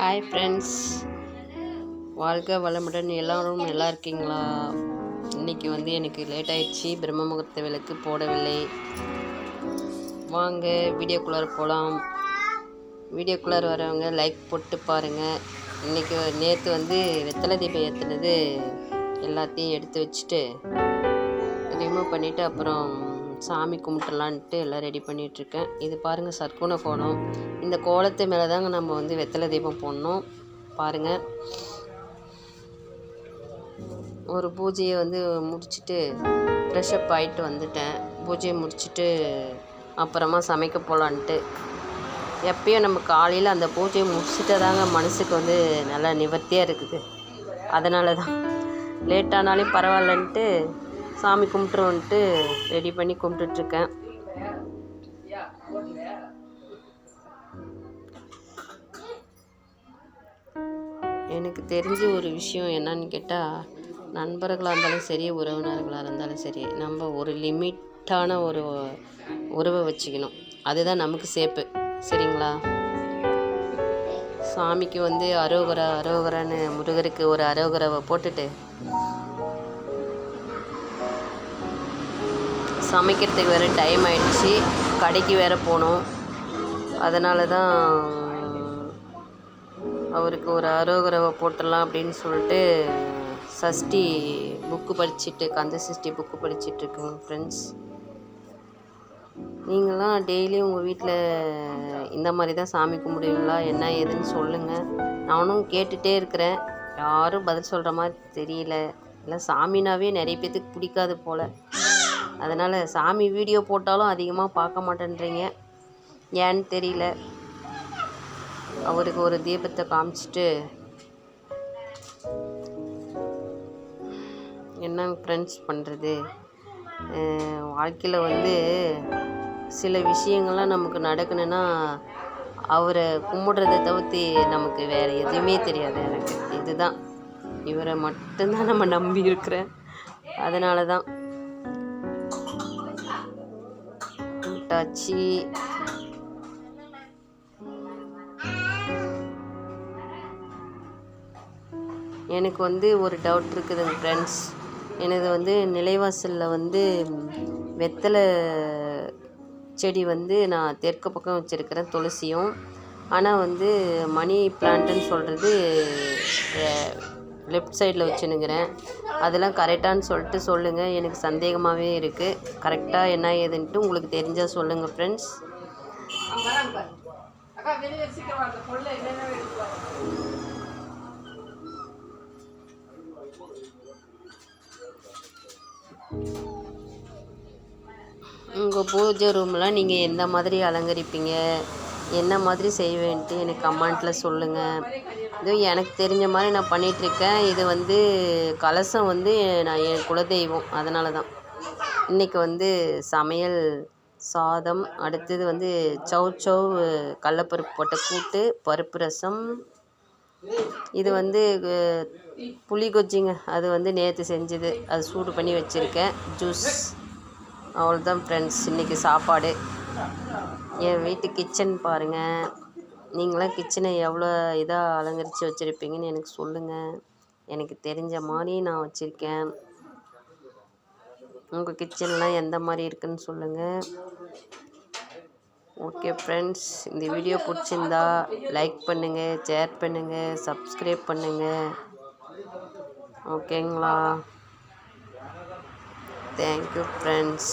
Hi friends வாழ்க வளமுடன் எல்லோரும் நல்லா இருக்கீங்களா? இன்றைக்கி வந்து எனக்கு லேட் ஆயிடுச்சு. பிரம்ம முகூர்த்த விளக்கு போடவில்லை. வாங்க வீடியோக்குள்ளார போகலாம் வீடியோக்குள்ளார வரவங்க லைக் போட்டு பாருங்கள் இன்றைக்கி நேற்று வந்து வெத்தலை தீபம் ஏற்றுனது எல்லாத்தையும் எடுத்து வச்சுட்டு ரிமூவ் பண்ணிவிட்டு அப்புறம் சாமி கும்பிட்டுலான்ட்டு எல்லாம் ரெடி பண்ணிகிட்ருக்கேன். இது பாருங்கள் சர்க்குண கோலம். இந்த கோலத்து மேலே தாங்க நம்ம வந்து வெத்தலை தீபம் போடணும். பாருங்கள் ஒரு பூஜையை வந்து முடிச்சுட்டு ஃப்ரெஷ்அப் ஆகிட்டு வந்துட்டேன். பூஜையை முடிச்சுட்டு அப்புறமா சமைக்க போகலான்ட்டு எப்பயும் நம்ம காலையில் அந்த பூஜையை முடிச்சுட்டு தாங்க மனசுக்கு வந்து நல்லா நிவர்த்தியாக இருக்குது. அதனால தான் லேட்டானாலும் பரவாயில்லன்ட்டு சாமி கும்பிட்டு வந்துட்டு ரெடி பண்ணி கும்பிட்டுட்ருக்கேன். எனக்கு தெரிஞ்ச ஒரு விஷயம் என்னன்னு கேட்டால் நண்பர்களாக இருந்தாலும் சரி உறவினர்களாக இருந்தாலும் சரி நம்ம ஒரு லிமிட்டான ஒரு உறவை வச்சுக்கணும். அதுதான் நமக்கு சேப்பு. சரிங்களா? சாமிக்கு வந்து அரோகரா அரோகரான்னு முருகருக்கு ஒரு அரோகராவை போட்டுட்டு சமைக்கிறதுக்கு வேறு டைம் ஆயிடுச்சு. கடைக்கு வேறு போகணும் அதனால தான் அவருக்கு ஒரு அரோகரவை போட்டுடலாம் அப்படின்னு சொல்லிட்டு சஷ்டி புக்கு படிச்சுட்டு கந்த சஷ்டி புக்கு படிச்சுட்ருக்கேங்க ஃப்ரெண்ட்ஸ் நீங்களாம் டெய்லி உங்கள் வீட்டில் இந்த மாதிரி தான் சாமி கும்பிடுவீங்களா? என்ன ஏதுன்னு சொல்லுங்கள் நானும் கேட்டுகிட்டே இருக்கிறேன். யாரும் பதில் சொல்கிற மாதிரி தெரியல. இல்லை சாமினாவே நிறைய பேர்த்துக்கு பிடிக்காது போல். அதனால் சாமி வீடியோ போட்டாலும் அதிகமாக பார்க்க மாட்டேன்றீங்க. ஏன்னு தெரியல. அவருக்கு ஒரு தீபத்தை காமிச்சிட்டு என்ன ஃப்ரெண்ட்ஸ் பண்ணுறது வாழ்க்கையில் வந்து சில விஷயங்கள்லாம் நமக்கு நடக்கணுன்னா அவரை கும்பிடுறத தவிர்த்து நமக்கு வேறு எதுவுமே தெரியாது எனக்கு. இதுதான். இவரை மட்டும்தான் நம்ம நம்பி இருக்கிறேன் அதனால தான் போட்டாச்சு. எனக்கு வந்து ஒரு டவுட் இருக்குதுங்க ஃப்ரெண்ட்ஸ் எனது வந்து நிலைவாசலில் வந்து வெத்தலை செடி வந்து நான் தெற்கு பக்கம் வச்சுருக்கிறேன் துளசியும் ஆனால் வந்து மணி பிளான்ட்டுன்னு சொல்கிறது லெஃப்ட் சைடில் வச்சுனுங்கிறேன் அதெல்லாம் கரெக்டானு சொல்லிட்டு சொல்லுங்கள் எனக்கு சந்தேகமாகவே இருக்குது கரெக்டாக என்ன ஏதுன்ட்டு உங்களுக்கு தெரிஞ்சால் சொல்லுங்கள் ஃப்ரெண்ட்ஸ் உங்கள் பூஜை ரூம்லாம் நீங்கள் எந்த மாதிரி அலங்கரிப்பீங்க? என்ன மாதிரி செய்வேன்ட்டு எனக்கு கமெண்ட்டில் சொல்லுங்கள் இதுவும் எனக்கு தெரிஞ்ச மாதிரி நான் பண்ணிகிட்ருக்கேன் இது வந்து கலசம் வந்து நான் என் குலதெய்வம். அதனால தான் இன்றைக்கி வந்து சமையல் சாதம் அடுத்தது வந்து சவ் சவ் கடலப்பருப்பு போட்ட கூட்டு பருப்பு ரசம். இது வந்து புளி கொஜ்ஜிங்க அது வந்து நேற்று செஞ்சது. அது சூடு பண்ணி வச்சுருக்கேன். ஜூஸ். அவ்வளோதான் ஃப்ரெண்ட்ஸ் இன்றைக்கி சாப்பாடு. என் வீட்டு கிச்சன் பாருங்கள் நீங்களாம் கிச்சனை எவ்வளோ இதாக அலங்கரித்து வச்சுருப்பீங்கன்னு எனக்கு சொல்லுங்கள் எனக்கு தெரிஞ்ச மாதிரி நான் வச்சுருக்கேன். உங்கள் கிச்சன்லாம் எந்த மாதிரி இருக்குன்னு சொல்லுங்கள் ஓகே ஃப்ரெண்ட்ஸ் இந்த வீடியோ பிடிச்சிருந்தா லைக் பண்ணுங்கள் ஷேர் பண்ணுங்கள் சப்ஸ்கிரைப் பண்ணுங்கள் ஓகேங்களா? Thank you friends